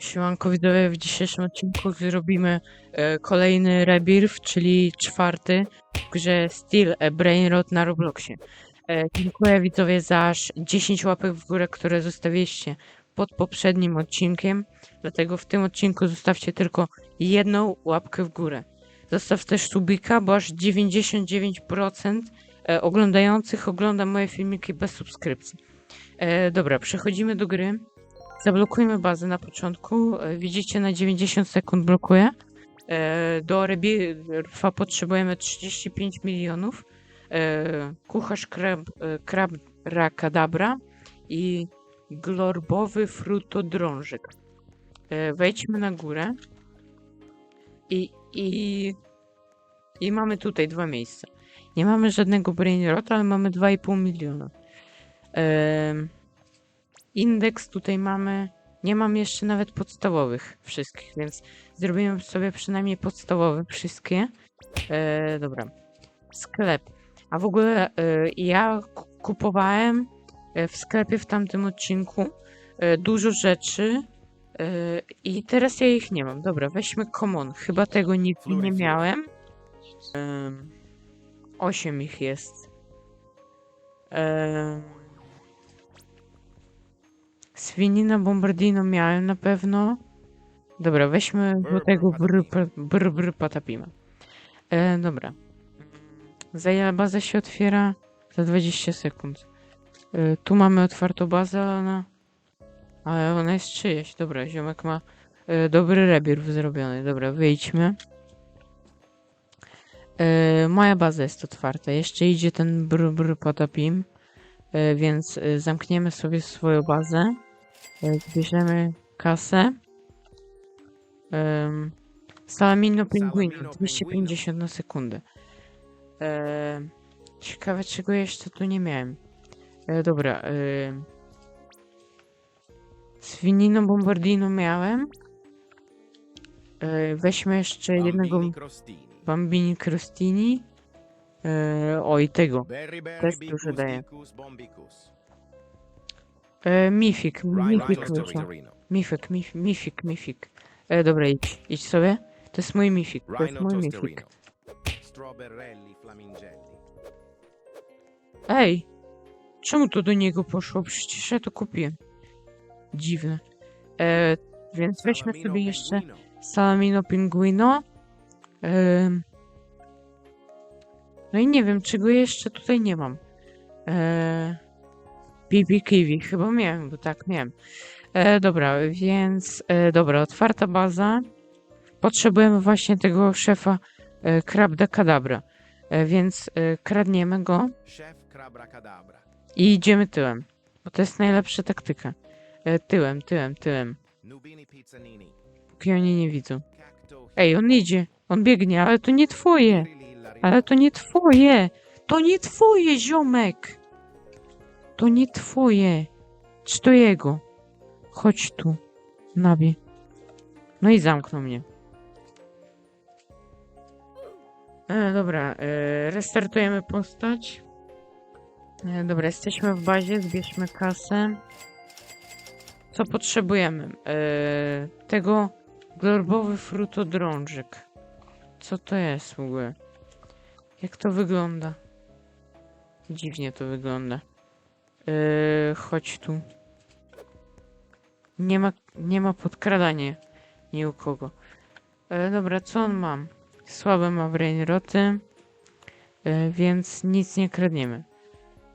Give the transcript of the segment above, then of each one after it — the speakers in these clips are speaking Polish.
Siemanko widzowie, w dzisiejszym odcinku zrobimy e, kolejny rebirth, czyli czwarty w grze Steel e, Brainrot na Robloxie. E, dziękuję widzowie za aż 10 łapek w górę, które zostawiliście pod poprzednim odcinkiem, dlatego w tym odcinku zostawcie tylko jedną łapkę w górę. Zostaw też subika, bo aż 99% e, oglądających ogląda moje filmiki bez subskrypcji. E, dobra, przechodzimy do gry. Zablokujmy bazę na początku. E, Widzicie, na 90 sekund blokuje. E, Do rebirfa potrzebujemy 35 milionów. E, Kucharz krab, krab rakadabra i glorbowy frutodrążek. E, Wejdźmy na górę. I, i, I mamy tutaj dwa miejsca. Nie mamy żadnego brainrota, ale mamy 2,5 miliona. Em, Indeks tutaj mamy. Nie mam jeszcze nawet podstawowych wszystkich, więc zrobimy sobie przynajmniej podstawowe wszystkie. E, dobra. Sklep. A w ogóle e, ja ku- kupowałem e, w sklepie w tamtym odcinku e, dużo rzeczy e, i teraz ja ich nie mam. Dobra, weźmy common. Chyba tego nigdy nie miałem. Em, Osiem ich jest. Em, Swinina Bombardino miałem na pewno. Dobra, weźmy do tego brr, brr, brr patapima. E, dobra. Za ile baza się otwiera? Za 20 sekund. E, tu mamy otwartą bazę, ale ona, ale ona jest czyjeś. Dobra, ziomek ma e, dobry rebirth zrobiony. Dobra, wyjdźmy. E, moja baza jest otwarta. Jeszcze idzie ten brr, brr patapim. E, więc e, zamkniemy sobie swoją bazę. Zbierzemy kasę. Um, Salamino Salamino 250 na sekundę. E, ciekawe czego jeszcze tu nie miałem. E, dobra. E, Swinino Bombardino miałem. E, weźmy jeszcze jednego Bambini crostini. Bambini Crostini. E, o i tego. Też dużo daje. bicus, bombicus. E, Mifik, Mifik. Mifik, mif, Mifik, Mifik. E, dobra, idź, idź sobie. To jest mój Mifik, to jest mój. Mifik. Ej! Czemu to do niego poszło? Przecież ja to kupiłem. Dziwne. E, więc weźmy sobie jeszcze. Salamino Pinguino. Em, no i nie wiem, czego jeszcze tutaj nie mam. E, BB Kiwi, chyba miałem, bo tak miałem. E, dobra, więc e, dobra, otwarta baza. Potrzebujemy właśnie tego szefa e, Krabda Kadabra. E, więc e, kradniemy go Chef Crabra i idziemy tyłem. Bo to jest najlepsza taktyka. E, tyłem, tyłem, tyłem. Nubini pizzanini. Póki oni nie widzą. Cacto Ej, on idzie. On biegnie, ale to nie twoje. Ale to nie twoje! To nie twoje, ziomek! To nie twoje. Czy to jego? Chodź tu. Nabi. No i zamknął mnie. E, dobra, e, restartujemy postać. E, dobra, jesteśmy w bazie, zbierzmy kasę. Co potrzebujemy? E, tego glorbowy frutodrążek. Co to jest w ogóle? Jak to wygląda? Dziwnie to wygląda. Yy, chodź tu. Nie ma, nie ma podkradania. Nie u kogo. Yy, dobra, co on ma? Słabe ma brainroty. Yy, więc nic nie kradniemy.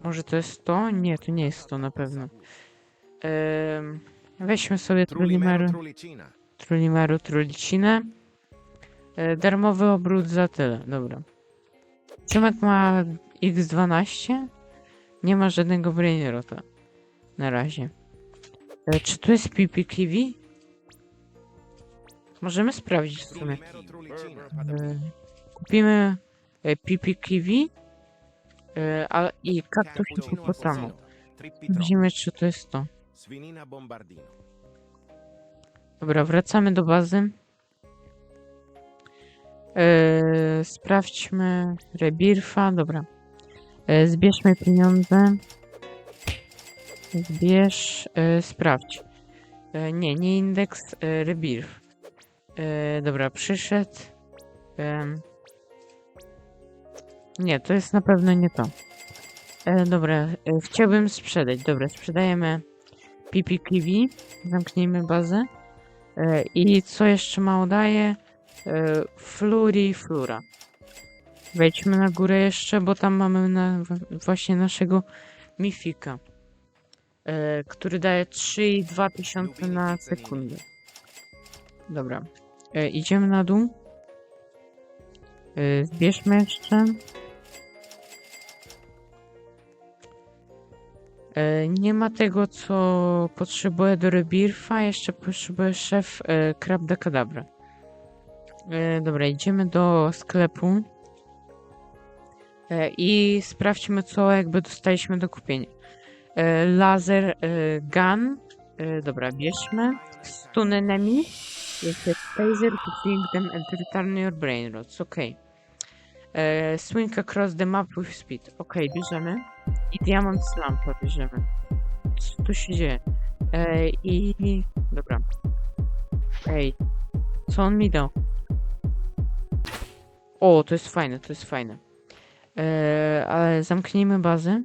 Może to jest to? Nie, to nie jest to na pewno. Yy, weźmy sobie Trulimeru. Trulimeru Trulicinę. Yy, darmowy obrót za tyle. Dobra. Ciemek ma X12. Nie ma żadnego brainrota. Na razie. E, czy tu jest pipi kiwi? Możemy sprawdzić w sumie. E, kupimy e, pipi kiwi e, a, i kaktus hipopotamu. Widzimy, czy to jest to. Dobra, wracamy do bazy. E, sprawdźmy rebirfa. Dobra. E, zbierzmy pieniądze. Zbierz, e, sprawdź. E, nie, nie indeks, rebirth. Dobra, przyszedł. Nie, to jest na pewno nie to. Dobra, chciałbym sprzedać. Dobra, sprzedajemy PPKV. Zamknijmy bazę. I co jeszcze mało daje? Fluri Flura. Wejdźmy na górę jeszcze, bo tam mamy na, właśnie naszego Mifika, e, który daje 3,2 tysiące na sekundę. Dobra, e, idziemy na dół. E, zbierzmy jeszcze. E, nie ma tego, co potrzebuję do Rebirfa. Jeszcze potrzebuję szef e, Krab da Kadabra. E, dobra, idziemy do sklepu. E, I sprawdźmy, co jakby dostaliśmy do kupienia. E, laser e, gun. Dobra, bierzmy. Stun enemy. Jest taser to fling them and return your brain rods. Okej. E, Swing across the map with speed. Okej, bierzemy. I diamond slampa bierzemy. Co tu się dzieje? I... Dobra. Ej. Co on mi dał? O, to jest fajne, to jest fajne. E, ale zamknijmy bazę.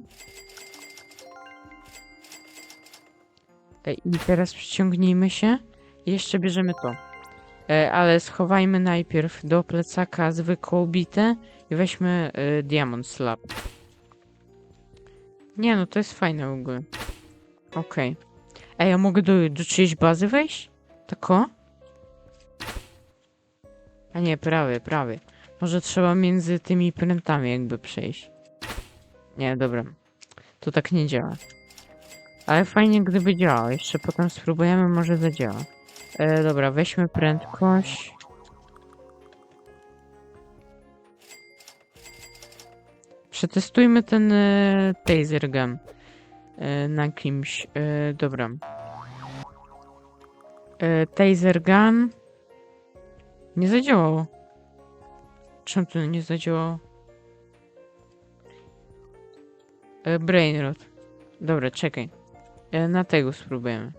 E, I teraz przyciągnijmy się. I jeszcze bierzemy to. E, ale schowajmy najpierw do plecaka zwykłą bitę i weźmy diamond slab. Nie no, to jest fajne w ogóle. Okej. Ej, ja mogę do, do czyjejś bazy wejść? Tako? A nie, prawie, prawie. Może trzeba między tymi prętami jakby przejść. Nie, dobra. To tak nie działa. Ale fajnie gdyby działało. Jeszcze potem spróbujemy, może zadziała. E, dobra, weźmy prędkość. Przetestujmy ten e, taser gun e, na kimś. E, dobra. E, taser gun nie zadziałało. Czemu to nie zadziałało? E, brainrot. Dobra, czekaj. E, na tego spróbujemy.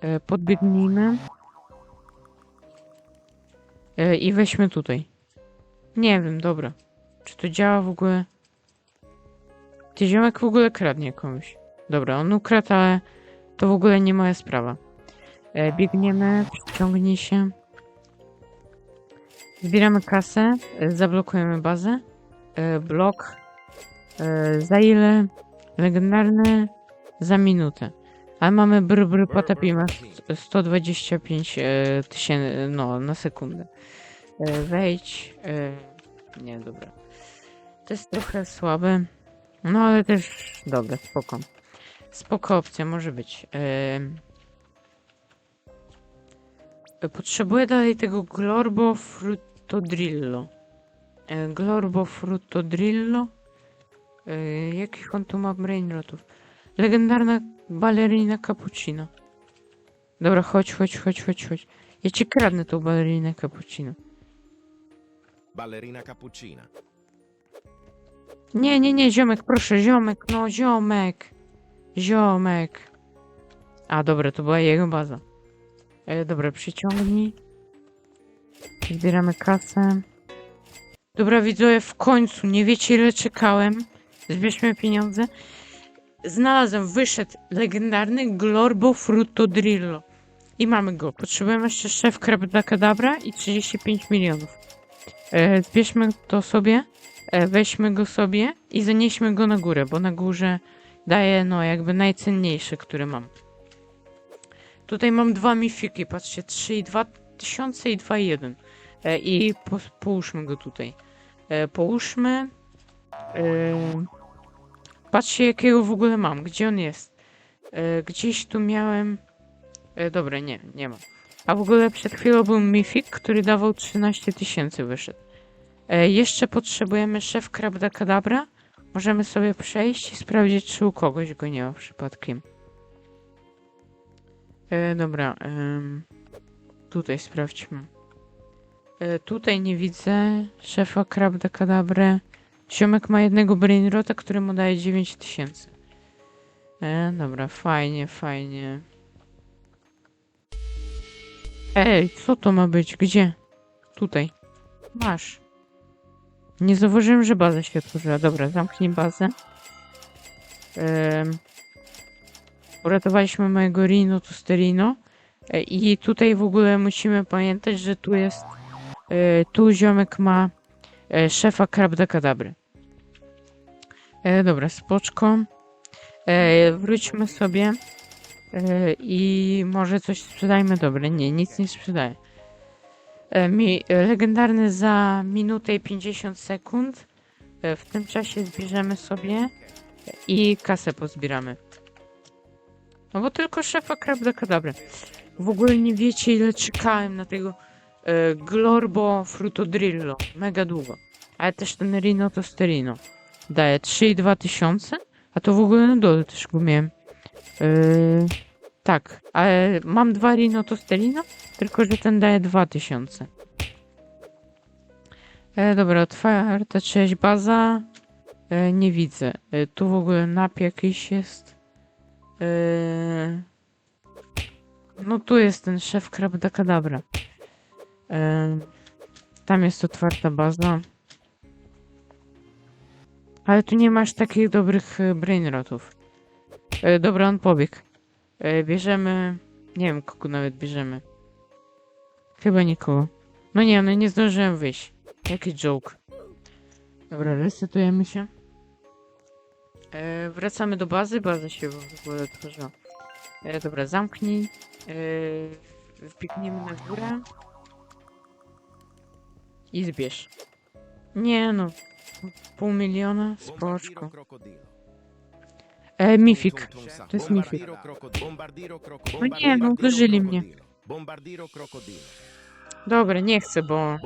E, podbiegnijmy. E, I weźmy tutaj. Nie wiem, dobra. Czy to działa w ogóle? Ty ziomek w ogóle kradnie komuś. Dobra, on ukradł, ale to w ogóle nie moja sprawa. E, biegniemy, przyciągnij się. Zbieramy kasę, e, zablokujemy bazę. E, blok. Za ile? Legendarny za minutę. Ale mamy br br potapimy 125 e, tysięcy, no, na sekundę. Wejdź. Nie, dobra. To jest trochę słabe. No, ale też dobre, spoko. Spoko opcja może być. Potrzebuję dalej tego Glorbo Frutodrillo. E, Glorbo Frutodrillo. E, jakich on tu ma brainrotów? Legendarna balerina cappuccino. Dobra, chodź, chodź, chodź, chodź, chodź. Ja ci kradnę tą balerinę cappuccino. Ballerina cappuccina. Nie, nie, nie, ziomek, proszę, ziomek, no, ziomek. Ziomek. A, dobra, to była jego baza. E, dobra, przyciągnij. Zbieramy kasę. Dobra, widzowie, w końcu, nie wiecie ile czekałem. Zbierzmy pieniądze. Znalazłem, wyszedł legendarny Glorbo Frutodrillo. I mamy go. Potrzebujemy jeszcze szef Krabda Kadabra i 35 milionów. E, zbierzmy to sobie, e, weźmy go sobie i zanieśmy go na górę, bo na górze daje, no, jakby najcenniejsze, które mam. Tutaj mam dwa mifiki, patrzcie, 3,2 tysiące i 2,1. E, I po, połóżmy go tutaj. E, połóżmy. E, patrzcie, jakiego w ogóle mam. Gdzie on jest? E, gdzieś tu miałem. E, dobra, nie, nie ma. A w ogóle przed chwilą był Mifik, który dawał 13 tysięcy wyszedł. E, jeszcze potrzebujemy szef Krabda Kadabra. Możemy sobie przejść i sprawdzić, czy u kogoś go nie ma przypadkiem. E, dobra, em, tutaj sprawdźmy. E, tutaj nie widzę szefa Krabda Kadabry. Ziomek ma jednego brainrota, który mu daje 9000. E, dobra, fajnie, fajnie. Ej, co to ma być? Gdzie? Tutaj. Masz. Nie zauważyłem, że baza się otworzyła. Dobra, zamknij bazę. Em, uratowaliśmy mojego Rino Tusterino. E, I tutaj w ogóle musimy pamiętać, że tu jest. E, tu ziomek ma e, szefa Krabdakadabry. E, dobra, spoczko. Wróćmy sobie. I może coś sprzedajmy. Dobra, nie, nic nie sprzedaję. Mi, legendarny za minutę i 50 sekund. W tym czasie zbierzemy sobie i kasę pozbieramy. No bo tylko szefa Krabdakadabry. W ogóle nie wiecie ile czekałem na tego e, Glorbo Frutodrillo. Mega długo. Ale też ten Rino Tosterino. Daje 3,2 tysiące. A to w ogóle na dole też go miałem. E, tak, ale mam dwa Rino Tosterino, tylko że ten daje 2000. E, dobra, otwarta część baza. E, nie widzę. E, tu w ogóle nap jakiś jest. E, no tu jest ten szef Krabdakadabra. E, tam jest otwarta baza. Ale tu nie masz takich dobrych e, brainrotów. E, dobra, on pobiegł. Bierzemy... Nie wiem, kogo nawet bierzemy. Chyba nikogo. No nie, no nie zdążyłem wyjść. Jaki joke. Dobra, resetujemy się. E, wracamy do bazy. Baza się w ogóle otworzyła. E, dobra, zamknij. E, wbiegniemy na górę. I zbierz. Nie no. Pół miliona? Spoczko. E, Mifik. To jest Mifik. No nie, no uderzyli mnie. Bombardiro. Dobra, nie chcę, bo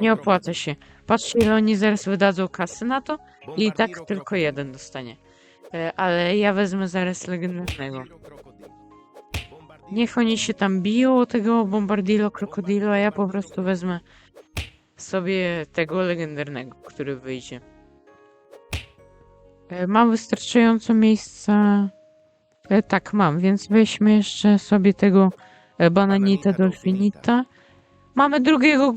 nie opłaca się. Patrzcie, ile oni zaraz wydadzą kasy na to i tak tylko jeden dostanie. E, ale ja wezmę zaraz legendarnego. Niech oni się tam biją tego Bombardilo Krokodilo, a ja po prostu wezmę sobie tego legendarnego, który wyjdzie. E, Mam wystarczająco miejsca. E, tak, mam, więc weźmy jeszcze sobie tego Bananita Dolfinita. Mamy drugiego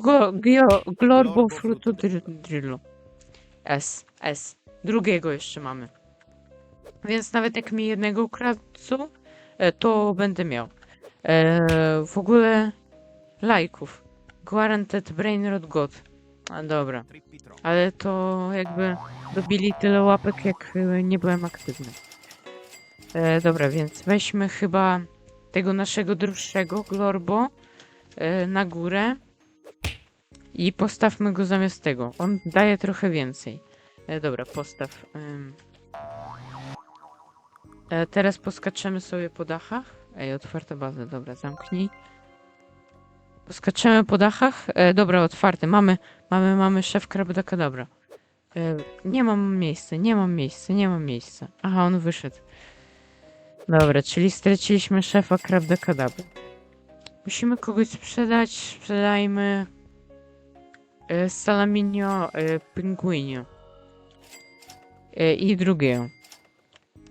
Glorbo Frutu Drillu. S, S. Drugiego jeszcze mamy. Więc nawet jak mi jednego ukradł, e, to będę miał. E, w ogóle lajków. Guaranteed Brainrot God. A dobra, ale to jakby dobili tyle łapek, jak e, nie byłem aktywny. E, dobra, więc weźmy chyba tego naszego droższego Glorbo na górę i postawmy go zamiast tego. On daje trochę więcej. E, dobra, postaw. E, teraz poskaczemy sobie po dachach. Ej, otwarta baza, dobra, zamknij. Poskaczemy po dachach. E, dobra, otwarty. Mamy, mamy, mamy szef Krabdakadabra. E, nie mam miejsca, nie mam miejsca, nie mam miejsca. Aha, on wyszedł. Dobra, czyli straciliśmy szefa Krabdakadabra. Musimy kogoś sprzedać, sprzedajmy e, Salaminio e, Pinguinio. E, I drugiego.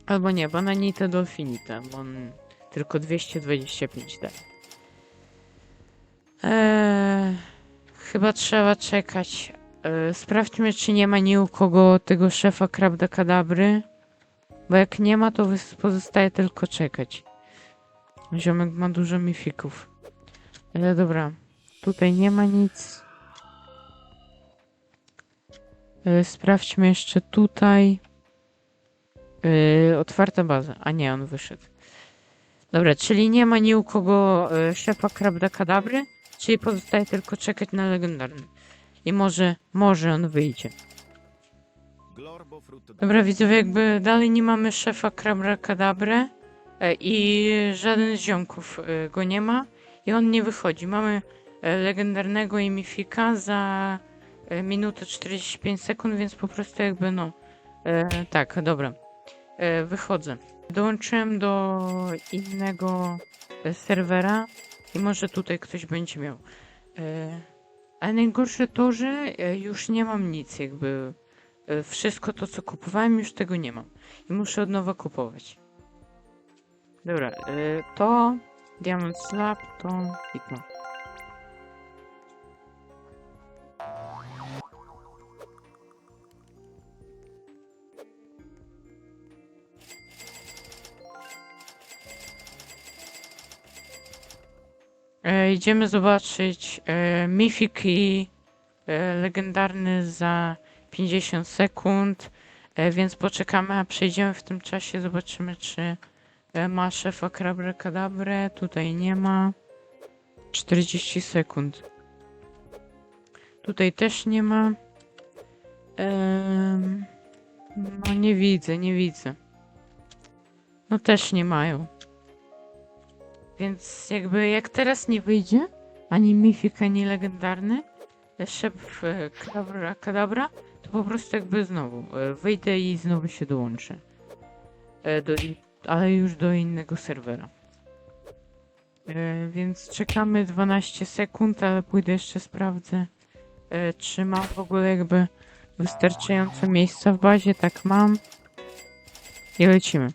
Albo nie, Bananita Dolfinita, bo on tylko 225 daje. Eee, chyba trzeba czekać. Eee, sprawdźmy, czy nie ma ni u kogo tego szefa Krabdakadabry. Bo jak nie ma, to pozostaje tylko czekać. Ziomek ma dużo mifików. Ale dobra, tutaj nie ma nic. Eee, sprawdźmy jeszcze tutaj. Eee, otwarta baza. A nie, on wyszedł. Dobra, czyli nie ma ni u kogo e, szefa Krabdakadabry. Czyli pozostaje tylko czekać na legendarny. I może, może on wyjdzie. Dobra, widzowie, jakby dalej nie mamy szefa Krabrakadabry e, i żaden z ziomków e, go nie ma i on nie wychodzi. Mamy e, legendarnego i mifika za e, minutę 45 sekund, więc po prostu jakby no. E, tak, dobra. E, wychodzę. Dołączyłem do innego e, serwera i może tutaj ktoś będzie miał. E, ale najgorsze to, że już nie mam nic jakby Wszystko to, co kupowałem, już tego nie mam. I muszę od nowa kupować. Dobra, to Diamond Slab, to to. E, idziemy zobaczyć e, Mythic e, legendarny za 50 sekund, e, więc poczekamy, a przejdziemy w tym czasie, zobaczymy czy ma szefa Kadabra. Tutaj nie ma. 40 sekund. Tutaj też nie ma. Em, no nie widzę, nie widzę. No też nie mają. Więc jakby jak teraz nie wyjdzie, ani Mythic, ani legendarny, e, szef e, Kadabra, Kadabra, to po prostu jakby znowu e, wyjdę i znowu się dołączę. E, Do, in- ale już do innego serwera. E, Więc czekamy 12 sekund, ale pójdę jeszcze sprawdzę, e, czy mam w ogóle jakby wystarczająco miejsca w bazie. Tak mam. I lecimy.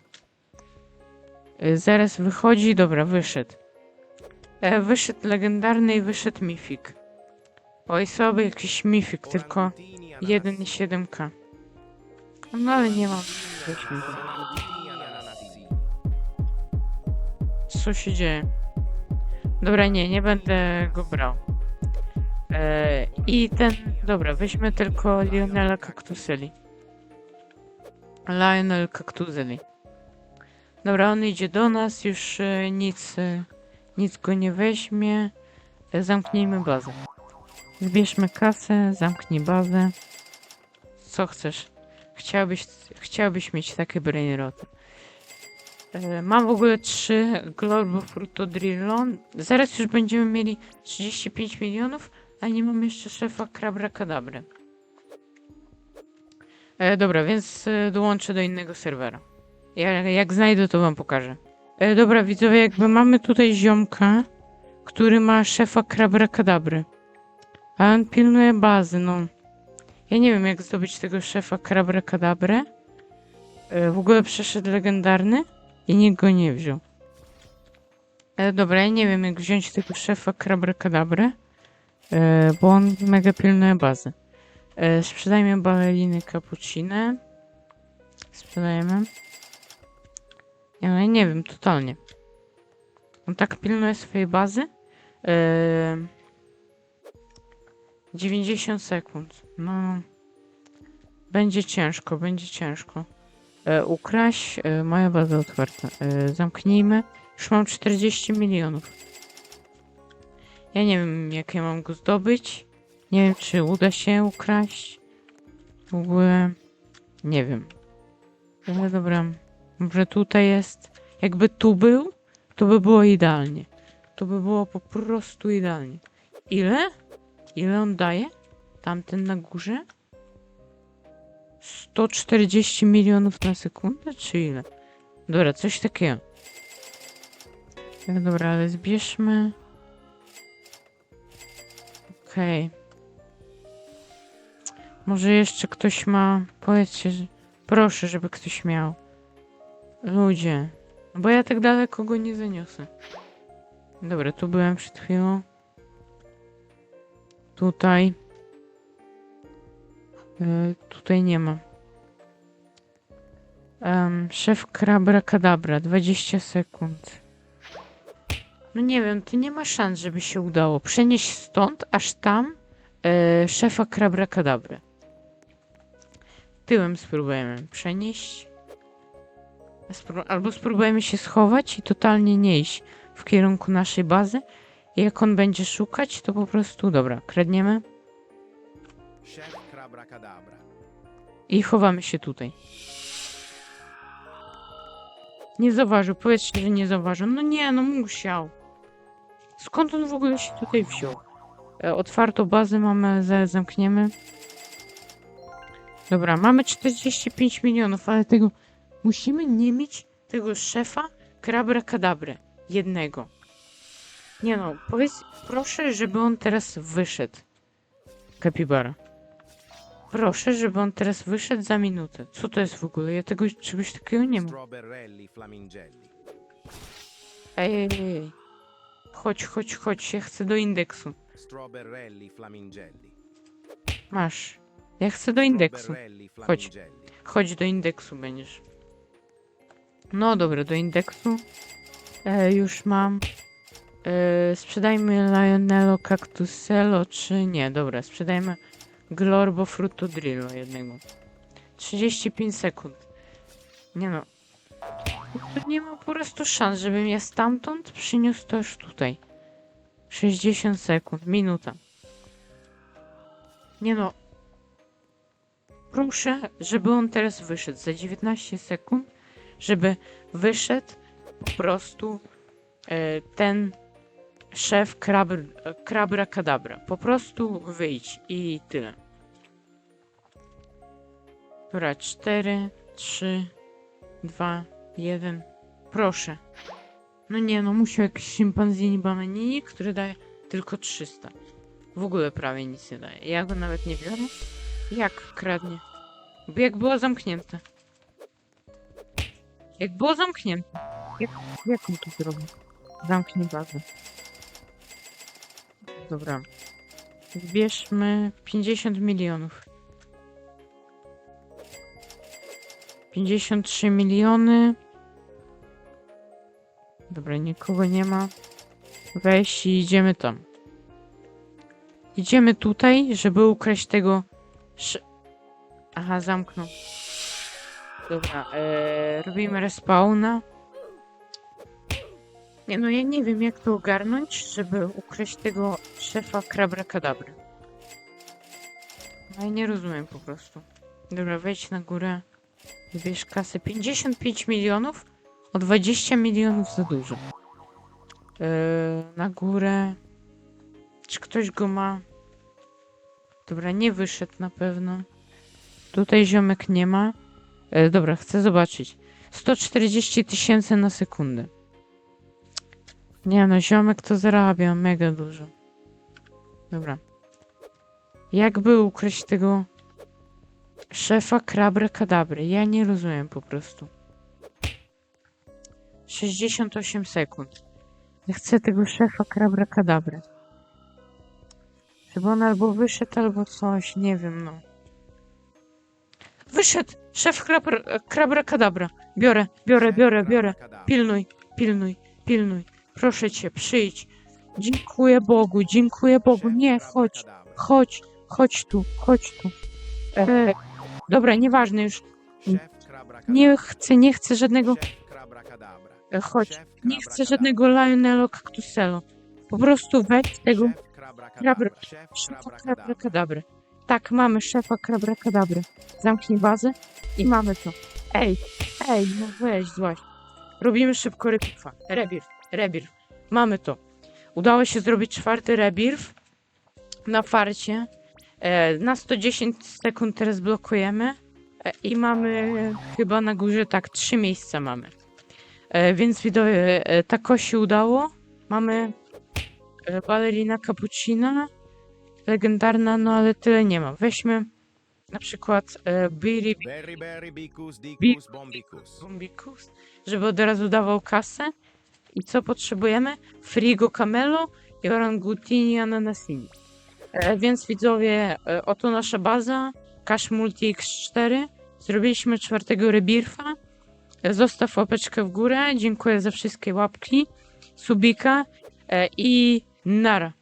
E, Zaraz wychodzi, dobra, wyszedł. E, Wyszedł legendarny i wyszedł Mythic. Oj, sobie jakiś Mythic, tylko 1,7k. No ale nie mam. Co się dzieje? Dobra, nie, nie będę go brał. E, I ten, dobra, weźmy tylko Lionela Cactuseli. Lionel Cactuseli. Dobra, on idzie do nas, już e, nic, e, nic go nie weźmie. E, zamknijmy bazę. Zbierzmy kasę, zamknij bazę. Co chcesz? Chciałbyś, chciałbyś mieć takie brainroty. E, Mam w ogóle trzy Glorbo Fruto Drillon. Zaraz już będziemy mieli 35 milionów, a nie mam jeszcze szefa Krabra Kadabry. E, dobra, więc e, dołączę do innego serwera. Ja, jak znajdę, to wam pokażę. E, dobra, widzowie, jakby mamy tutaj ziomka, który ma szefa Krabra Kadabry. A on pilnuje bazy, no. Ja nie wiem, jak zdobyć tego szefa Krabra Kadabry. E, w ogóle przeszedł legendarny i nikt go nie wziął. E, dobra, ja nie wiem, jak wziąć tego szefa Krabra Kadabry, e, bo on mega pilnuje bazy. E, sprzedajmy baleriny cappuccine. Sprzedajemy. Ja, no, ja nie wiem, totalnie. On tak pilnuje swojej bazy. E, 90 sekund. No. Będzie ciężko, będzie ciężko. E, ukraść. E, moja baza otwarta. E, zamknijmy. Już mam 40 milionów. Ja nie wiem, jak ja mam go zdobyć. Nie wiem, czy uda się ukraść. W ogóle nie wiem. Ale dobra. Może tutaj jest. Jakby tu był, to by było idealnie. To by było po prostu idealnie. Ile? Ile on daje? Tamten na górze? 140 milionów na sekundę, czy ile? Dobra, coś takiego. No Dobra, ale zbierzmy. Okej. Może jeszcze ktoś ma. Powiedzcie. Proszę, żeby ktoś miał. Ludzie. Bo ja tak daleko go nie zaniosę. Dobra, tu byłem przed chwilą. Tutaj. E, tutaj nie ma. Em, szef Krabra Kadabra, 20 sekund. No nie wiem, to nie ma szans, żeby się udało. Przenieść stąd, aż tam e, szefa Krabra Kadabry. Tyłem spróbujemy przenieść. Spró- albo spróbujemy się schować i totalnie nie iść w kierunku naszej bazy. I jak on będzie szukać, to po prostu, dobra, kradniemy Szef. I chowamy się tutaj. Nie zauważył, powiedzcie, że nie zauważył. No nie, no musiał. Skąd on w ogóle się tutaj wziął? E, otwartą bazę mamy, zamkniemy. Dobra, mamy 45 milionów, ale tego musimy nie mieć tego szefa Krabra Kadabry. Jednego. Nie no, powiedz, proszę, żeby on teraz wyszedł. Kapibara. Proszę, żeby on teraz wyszedł za minutę. Co to jest w ogóle? Ja tego czegoś takiego nie mam. Ej, ej, ej. Chodź, chodź, chodź. Ja chcę do indeksu. Masz. Ja chcę do indeksu. Chodź. Chodź do indeksu będziesz. No dobra, do indeksu. E, już mam. E, sprzedajmy Lionello Cactuselo, czy nie? Dobra, sprzedajmy Glorbo Frutodrillo jednego. 35 sekund. Nie no. Nie ma po prostu szans, żebym ja stamtąd przyniósł to już tutaj. 60 sekund, minuta. Nie no, Proszę, żeby on teraz wyszedł za 19 sekund, żeby wyszedł po prostu e, ten szef krabr, krabra kadabra. Po prostu wyjdź i tyle. Dobra, 4, 3, 2, 1. Proszę. No nie, no musiał jakiś szympanzini bananini, który daje tylko 300. W ogóle prawie nic nie daje. Ja go nawet nie biorę. Jak kradnie? Bo jak było zamknięte. Jak było zamknięte. Jak, jak on to zrobił? Zamknij bazę. Dobra. Zbierzmy 50 milionów. 53 miliony. Dobra, nikogo nie ma. Weź i idziemy tam. Idziemy tutaj, żeby ukraść tego Sz... Aha, zamknął. Dobra, e, robimy respawna. Nie no, ja nie wiem jak to ogarnąć, żeby ukryć tego szefa Krabra Kadabry. No ja nie rozumiem po prostu. Dobra, wejdź na górę. Wybierz kasę 55 milionów. O 20 milionów za dużo. E, na górę. Czy ktoś go ma? Dobra, nie wyszedł na pewno. Tutaj ziomek nie ma. E, dobra, chcę zobaczyć. 140 tysięcy na sekundę. Nie no, ziomek to zarabia mega dużo. Dobra. Jakby ukryć tego szefa krabry kadabry? Ja nie rozumiem po prostu. 68 sekund. Ja chcę tego szefa krabra kadabry. Żeby on albo wyszedł, albo coś, nie wiem, no. Wyszedł! Szef krabra, krabra kadabra. Biorę, biorę, biorę, biorę. Pilnuj, pilnuj, pilnuj. Proszę cię, przyjdź. Dziękuję Bogu, dziękuję Bogu. Nie, chodź, chodź, chodź tu, chodź tu. E, dobra, nieważne już. Nie chcę, nie chcę żadnego. E, chodź, nie chcę żadnego Lionello Cactuselo. Po prostu weź tego. Szef szefa Krabrakadabra. Krabrakadabry. Tak, mamy szefa Krabrakadabry. Zamknij bazę i mamy to. Ej, ej, no weź, złaś. Robimy szybko rebirfa. Rebirf, rebirf. Mamy to. Udało się zrobić czwarty rebirf na farcie. E, na 110 sekund teraz blokujemy. E, I mamy chyba na górze tak, trzy miejsca mamy. E, więc widzowie, e, tako się udało. Mamy e, balerina cappuccina legendarna, no ale tyle nie ma. Weźmy na przykład e, Biri Berry Berry Bicus Bi- Dicus Bombicus. Bombikus, żeby od razu dawał kasę. I co potrzebujemy? Frigo Camelo i Orangutini Ananasini. E, więc widzowie, e, oto nasza baza. Cash Multi X4. Zrobiliśmy czwartego rebirfa. E, zostaw łapeczkę w górę. Dziękuję za wszystkie łapki. Subika i nara.